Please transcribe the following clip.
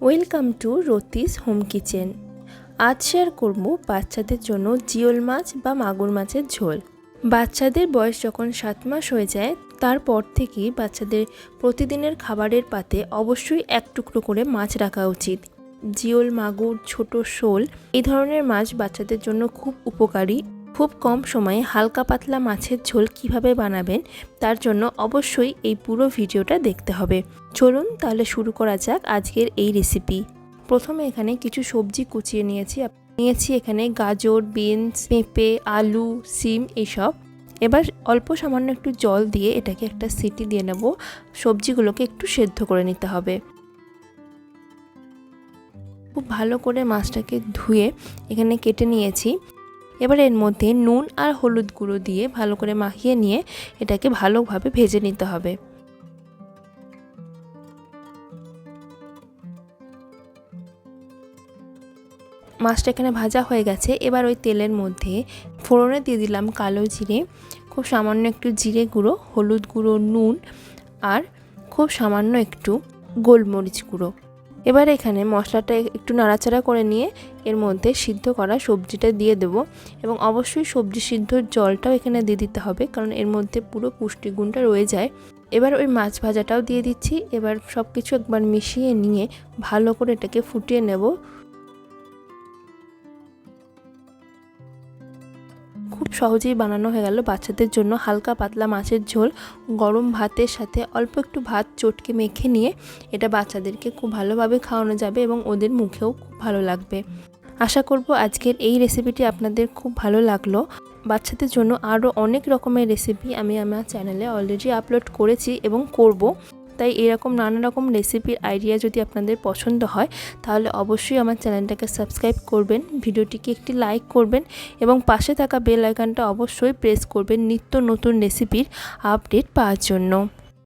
Welcome to Ratis home kitchen. আজ share করব বাচ্চাদের জন্য জিওল মাছ বা মাগুর মাছের ঝোল। বাচ্চাদের বয়স যখন সাত মাস হয়ে যায়, তারপর থেকেই বাচ্চাদের প্রতিদিনের খাবারের পাতে অবশ্যই এক টুকরো করে মাছ রাখা উচিত। জিওল, মাগুর, ছোট শোল এই ধরনের মাছ বাচ্চাদের জন্য খুব উপকারী। খুব কম সময়ে হালকা পাতলা মাছের ঝোল কীভাবে বানাবেন তার জন্য অবশ্যই এই পুরো ভিডিওটা দেখতে হবে। চলুন তাহলে শুরু করা যাক আজকের এই রেসিপি প্রথমে এখানে কিছু সবজি কুচিয়ে নিয়েছি। নিয়েছি এখানে গাজর, বিনস, পেঁপে, আলু, সিম এইসব এবার অল্প সামান্য একটু জল দিয়ে এটাকে একটা সিটি দিয়ে নেব। সবজিগুলোকে একটু সেদ্ধ করে নিতে হবে। খুব ভালো করে মাছটাকে ধুয়ে এখানে কেটে নিয়েছি। এবার এর মধ্যে নুন আর হলুদ গুঁড়ো দিয়ে ভালো করে মাখিয়ে নিয়ে এটাকে ভালোভাবে ভেজে নিতে হবে। মাছটা এখানে ভাজা হয়ে গেছে। এবার ওই তেলের মধ্যে ফোড়নে দিয়ে দিলাম কালো জিরে, খুব সামান্য একটু জিরে গুঁড়ো, হলুদ গুঁড়ো, নুন আর খুব সামান্য একটু গোলমরিচ গুঁড়ো। এবার এখানে মশলাটা একটু নাড়াচাড়া করে নিয়ে এর মধ্যে সিদ্ধ করা সবজিটা দিয়ে দেব। এবং অবশ্যই সবজি সিদ্ধর জলটাও এখানে দিয়ে দিতে হবে, কারণ এর মধ্যে পুরো পুষ্টিগুণটা রয়ে যায়। এবার ওই মাছ ভাজাটাও দিয়ে দিচ্ছি। এবার সব কিছু একবার মিশিয়ে নিয়ে ভালো করে এটাকে ফুটিয়ে নেব। খুব সহজেই বানানো হয়ে গেল বাচ্চাদের জন্য হালকা পাতলা মাছের ঝোল, গরম ভাতের সাথে অল্প একটু ভাত চটকে মেখে নিয়ে এটা বাচ্চাদেরকে খুব ভালোভাবে খাওয়ানো যাবে এবং ওদের মুখেও খুব ভালো লাগবে। আশা করব আজকের এই রেসিপিটি আপনাদের খুব ভালো লাগল। বাচ্চাদের জন্য আরও অনেক রকমের রেসিপি আমি আমার চ্যানেলে অলরেডি আপলোড করেছি এবং করব। তাই এরকম নানা রকম রেসিপির আইডিয়া যদি আপনাদের পছন্দ হয়, তাহলে অবশ্যই আমার চ্যানেলটাকে সাবস্ক্রাইব করবেন, ভিডিওটিকে একটি লাইক করবেন এবং পাশে থাকা বেল আইকনটা অবশ্যই প্রেস করবেন নিত্য নতুন রেসিপির আপডেট পাওয়ার জন্য।